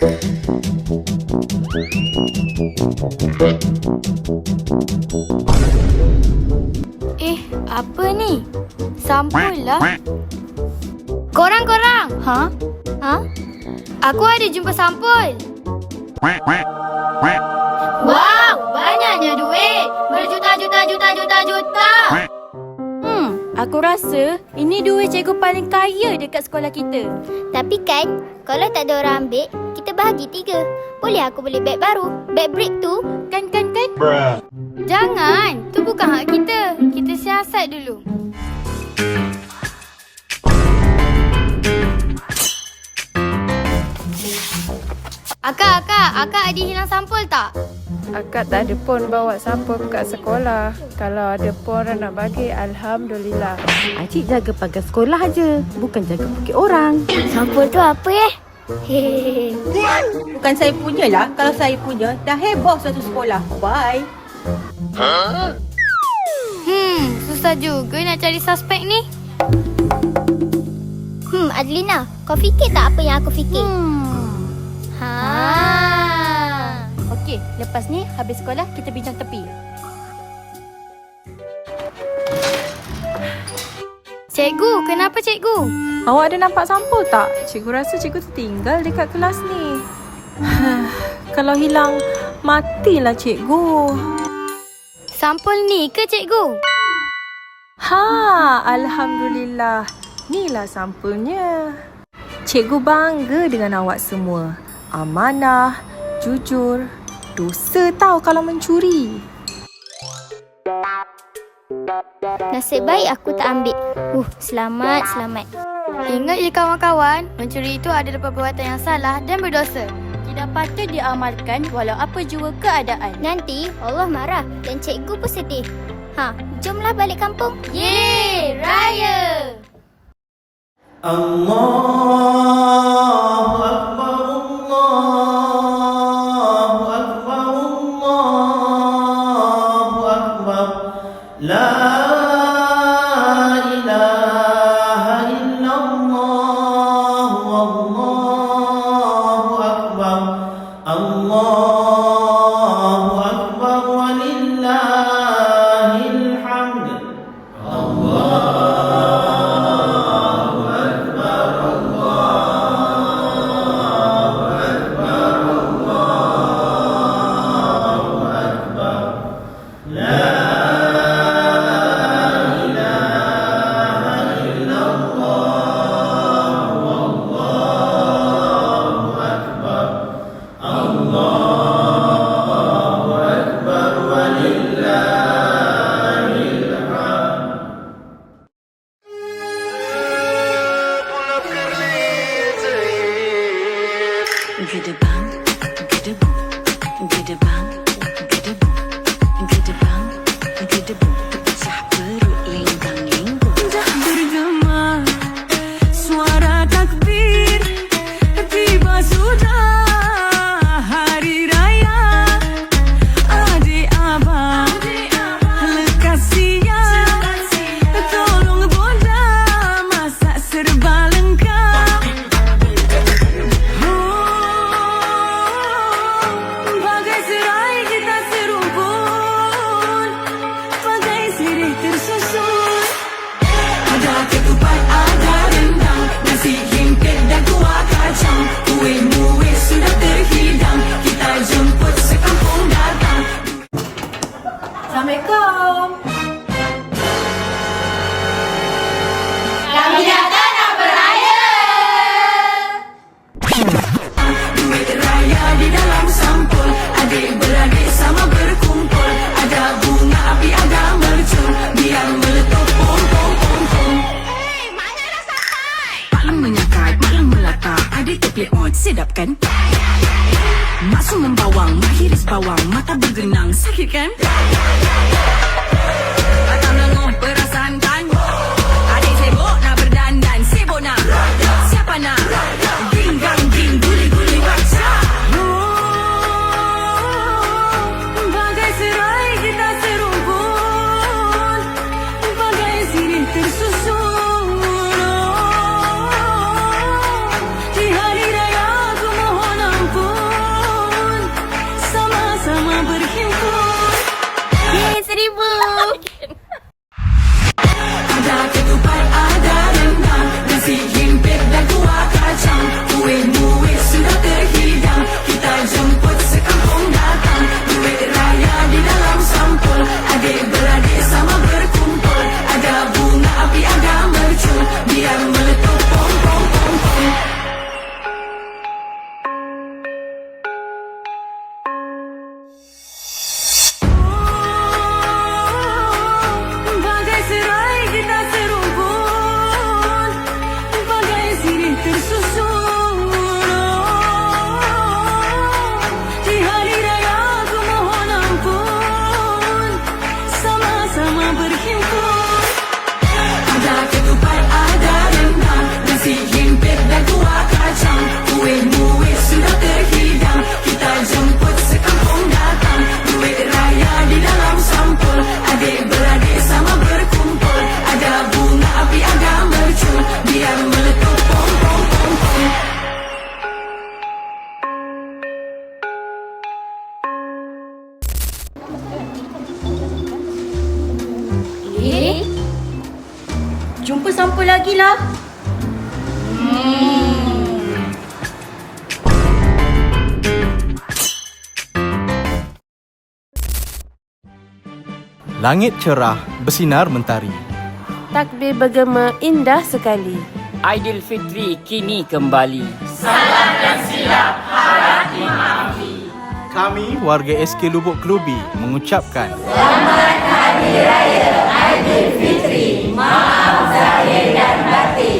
Eh, apa ni? Sampul lah. Korang-korang! Ha? Ha? Aku ada jumpa sampul. Wow, banyaknya duit. Berjuta-juta-juta-juta-juta. Aku rasa ini duit cikgu paling kaya dekat sekolah kita. Tapi kan, kalau tak ada orang ambil, kita bahagi tiga. Boleh aku beli beg baru? Beg brick tu? Kan kan kan? Jangan, tu bukan hak kita. Kita siasat dulu. Akak, akak, akak ada hilang sampul tak? Akak tak ada pun bawa sampul kat sekolah. Kalau ada pun orang nak bagi, Alhamdulillah. Acik jaga pagar sekolah aja, bukan jaga bukit orang. Sampul tu apa eh? Hehehe. Bukan saya punya lah. Kalau saya punya, dah heboh satu sekolah. Bye. Hmm, susah juga nak cari suspek ni. Hmm, Adlina, kau fikir tak apa yang aku fikir? Hmm. Ha. Okey, lepas ni habis sekolah kita bincang tepi. Cikgu, kenapa cikgu? Awak ada nampak sampul tak? Cikgu rasa cikgu tertinggal dekat kelas ni. Kalau hilang, matilah cikgu. Sampul ni ke cikgu? Ha, Alhamdulillah. Inilah sampulnya. Cikgu bangga dengan awak semua. Amanah, jujur, dosa tau kalau mencuri. Nasib baik aku tak ambil. Uh, selamat, selamat. Ingat ya kawan-kawan, mencuri itu adalah perbuatan yang salah dan berdosa. Tidak patut diamalkan walau apa jua keadaan. Nanti Allah marah dan cikgu pun sedih. Ha, jomlah balik kampung. Yeay, raya! Allah on, sedap kan? Masuk membawang, mahiris bawang Mata bergenang, sakit kan? Sampul lagi lah. Langit cerah, bersinar mentari. Takbir bergema indah sekali. Aidilfitri kini kembali. Kami, warga SK Lubuk Kelubi, mengucapkan Aidilfitri, maaf zahir dan batin.